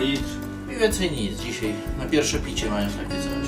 litr i więcej nic dzisiaj. Na pierwsze picie mają takie coś.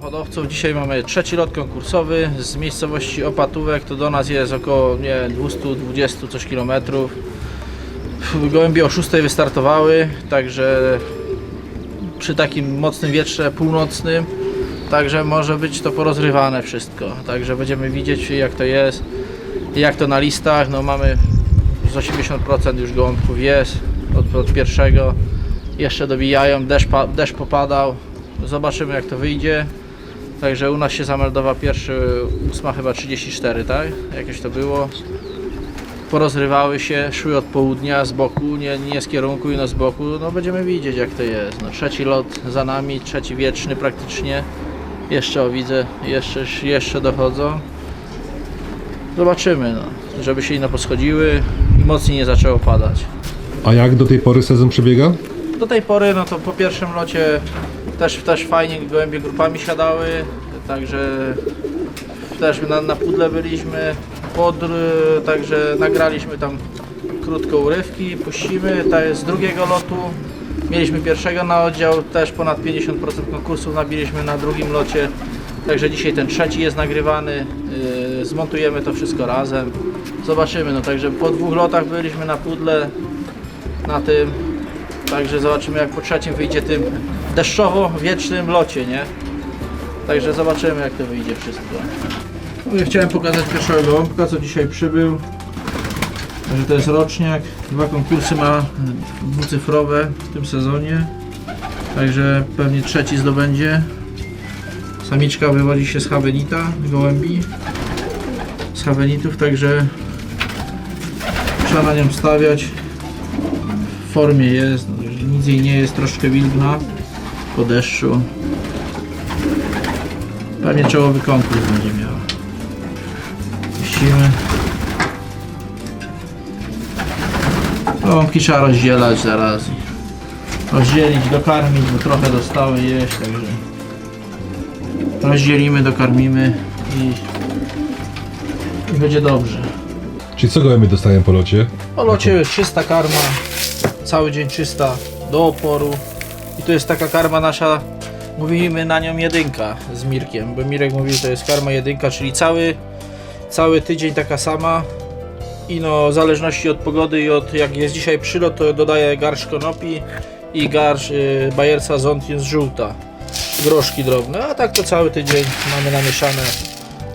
Hodowców. Dzisiaj mamy trzeci lot konkursowy z miejscowości Opatówek. To do nas jest około nie, wiem, 220 coś kilometrów. Gołębie o 6 wystartowały, także przy takim mocnym wietrze północnym, także może być to porozrywane wszystko. Także będziemy widzieć jak to jest, jak to na listach. No mamy z 80% już gołąbków jest od, od pierwszego. Jeszcze dobijają, deszcz, deszcz popadał. Zobaczymy jak to wyjdzie. Także u nas się zameldował pierwszy, ósma chyba 34, tak? Jakieś to było. Porozrywały się, szły od południa z boku, nie, nie z kierunku, no z boku. No będziemy widzieć jak to jest. No, trzeci lot za nami, trzeci wieczny praktycznie. Jeszcze o widzę, jeszcze, jeszcze dochodzą. Zobaczymy, no, żeby się ino poschodziły i mocniej nie zaczęło padać. A jak do tej pory sezon przebiega? Do tej pory, no to po pierwszym locie też, też fajnie gołębie grupami siadały, także też na, na pudle byliśmy, podr, także nagraliśmy tam krótko urywki, puścimy, ta jest z drugiego lotu, mieliśmy pierwszego na oddział, też ponad 50% konkursów nabiliśmy na drugim locie, także dzisiaj ten trzeci jest nagrywany, yy, zmontujemy to wszystko razem, zobaczymy, no także po dwóch lotach byliśmy na pudle, na tym, Także zobaczymy jak po trzecim wyjdzie tym deszczowo-wiecznym locie, nie? Także zobaczymy jak to wyjdzie wszystko. No, ja chciałem pokazać pierwszego gołąbka, co dzisiaj przybył. Że to jest roczniak. Dwa konkursy ma dwucyfrowe w tym sezonie. Także pewnie trzeci zdobędzie. Samiczka wywodzi się z Havenita, gołębi. Z Havenitów, także trzeba na nią stawiać w formie jest, no, nic jej nie jest, troszkę wilgna po deszczu. Pewnie czołowy konkurs będzie miała. Puścimy. Łąki trzeba rozdzielać zaraz. Rozdzielić, dokarmić, bo trochę dostały jeść, także rozdzielimy, dokarmimy i, i będzie dobrze. Czyli co gołębie dostają po locie? Po locie czysta karma, cały dzień czysta, do oporu. I to jest taka karma nasza, mówimy na nią jedynka z Mirkiem, bo Mirek mówi, że to jest karma jedynka, czyli cały, cały tydzień taka sama. I no, w zależności od pogody i od jak jest dzisiaj przylot, to dodaję garść konopi i garść y, bajerca ząt jest żółta. Groszki drobne, a tak to cały tydzień mamy namieszane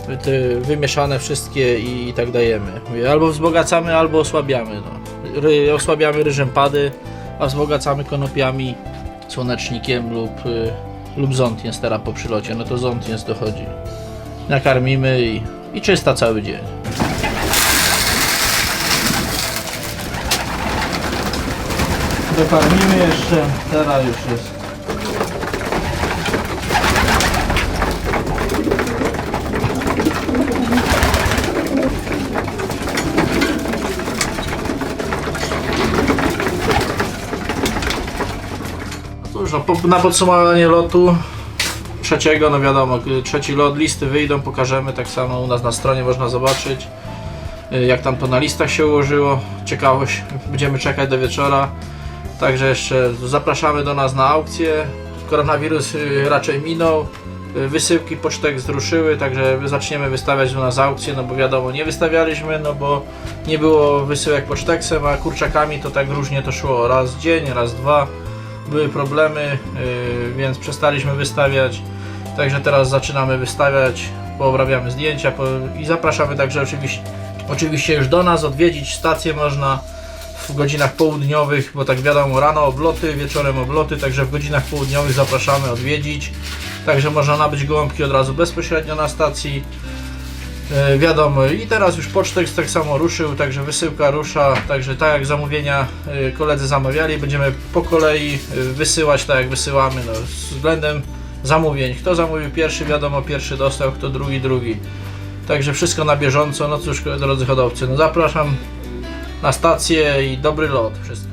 te wymieszane wszystkie i, i tak dajemy. Mówię, Albo wzbogacamy, albo osłabiamy. No. Ry, osłabiamy ryżem pady, a wzbogacamy konopiami, słonecznikiem lub, y, lub zątniec teraz po przylocie. No to zątniec dochodzi. Nakarmimy i, i czysta cały dzień. Dokarmimy jeszcze, teraz już jest. Po, na podsumowanie lotu trzeciego, no wiadomo, y, trzeci lot, listy wyjdą, pokażemy, tak samo u nas na stronie można zobaczyć y, jak tam to na listach się ułożyło, ciekawość, będziemy czekać do wieczora, także jeszcze zapraszamy do nas na aukcję, koronawirus y, raczej minął, wysyłki pocztek zruszyły, także zaczniemy wystawiać u nas aukcje, no bo wiadomo, nie wystawialiśmy, no bo nie było wysyłek poczteksem, a kurczakami to tak różnie to szło, raz dzień, raz dwa, były problemy, yy, więc przestaliśmy wystawiać. Także teraz zaczynamy wystawiać, poobrabiamy zdjęcia i zapraszamy także oczywiście, oczywiście już do nas odwiedzić stację można w godzinach południowych, bo tak wiadomo rano obloty, wieczorem obloty, także w godzinach południowych zapraszamy odwiedzić. Także można nabyć gołąbki od razu bezpośrednio na stacji. E, wiadomo, i teraz już pocztek tak samo ruszył, także wysyłka rusza, także tak jak zamówienia e, koledzy zamawiali, będziemy po kolei e, wysyłać tak jak wysyłamy, no, z względem zamówień. Kto zamówił pierwszy, wiadomo, pierwszy dostał, kto drugi, drugi. Także wszystko na bieżąco, no cóż, drodzy hodowcy, no zapraszam na stację i dobry lot wszystkim.